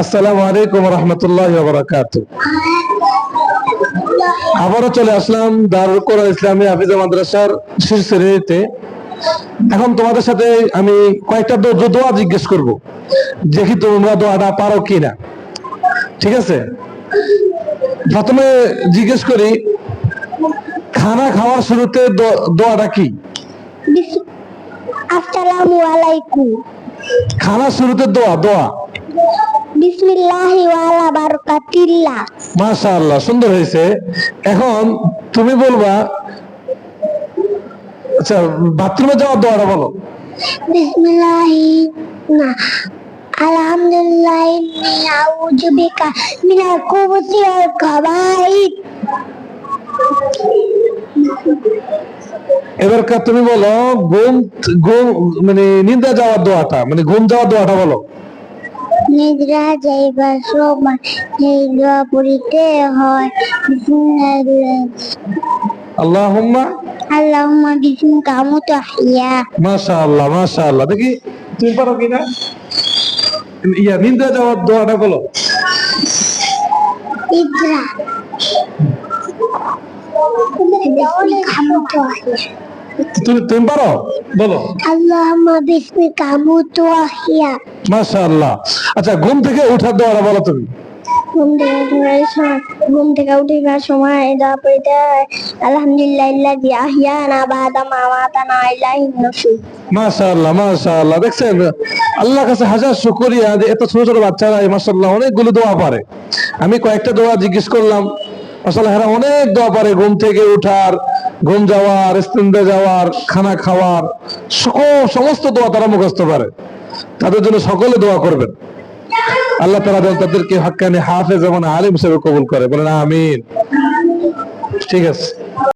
আসসালামু আলাইকুম রহমতুল্লাহ বারাকাত আবারও চলে আসলাম দারুল কোরআন ইসলামী হাফিজা মাদ্রাসার শীর্ষ শ্রেণীতে। এখন তোমাদের সাথে আমি কয়েকটা দোয়া জিজ্ঞেস করব দেখি তোমরা দোয়াটা পারো কিনা। ঠিক আছে? প্রথমে জিজ্ঞেস করি খানা খাওয়ার শুরুতে দোয়াটা কি? বিস- আসসালামু আলাইকুম। খানার শুরুতে দোয়া দোয়া বিসমিল্লাহি ওয়ালা বারাকাতিল্লাহ। মাশা আল্লাহ সুন্দর হয়েছে। এখন তুমি বলবা আচ্ছা বাথরুমে যাওয়ার দোয়াটা বলো। বিসমিল্লাহি না আলহামদুলিল্লাহ ইন্নী আউযু বিকা মিনাল খুবুসি ওয়াল এবার তুমি বলো ঘুম ঘুম মানে নিন্দা যাওয়ার দোয়াটা মানে ঘুম যাওয়ার দোয়াটা বলো। নিদ্রা যাইবার সময় এই দোয়া পড়িতে হয়। বিসমিল্লাহির আল্লাহুম্মা। আল্লাহুম্মা বিসমিকা আমুতু আহইয়া মাশা আল্লাহ দেখি তুমি পারো কিনা? ইয়া নিন্দা যাওয়ার দোয়াটা বলো। আহইয়া তুমি তুমি পারো? বলো। আল্লাহুম্মা বিসমিকা আমুতু আহইয়া মাশা আল্লাহ আচ্ছা ঘুম থেকে ওঠার দোয়াটা বলো তুমি। ঘুম থেকে ওঠার সময় ঘুম থেকে উঠিবার সময় দোয়া পড়িতে আলহামদুলিল্লাহ আহইয়ানা বাদা ইলাইহিন নুশুর মাশাআল্লাহ মাশাআল্লাহ দেখছেন? কাছে হাজার শুকরিয়া যে এত ছোট ছোট বাচ্চারা মাশাআল্লাহ অনেকগুলো দোয়া পারে। আমি কয়েকটা দোয়া জিজ্ঞেস করলাম আসলে হ্যাঁ অনেক দোয়া পারে ঘুম থেকে উঠার ঘুম যাওয়ার ইস্তেন্দা যাওয়ার খানা খাওয়ার সকল সমস্ত দোয়া তারা মুখস্থ পারে তাদের জন্য সকলে দোয়া করবেন। আল্লাহ তারা যেন তাদেরকে হাক্কানি হাফেজ এবং আলিম হিসেবে কবুল করে। বলেন, আমিন। ঠিক আছে।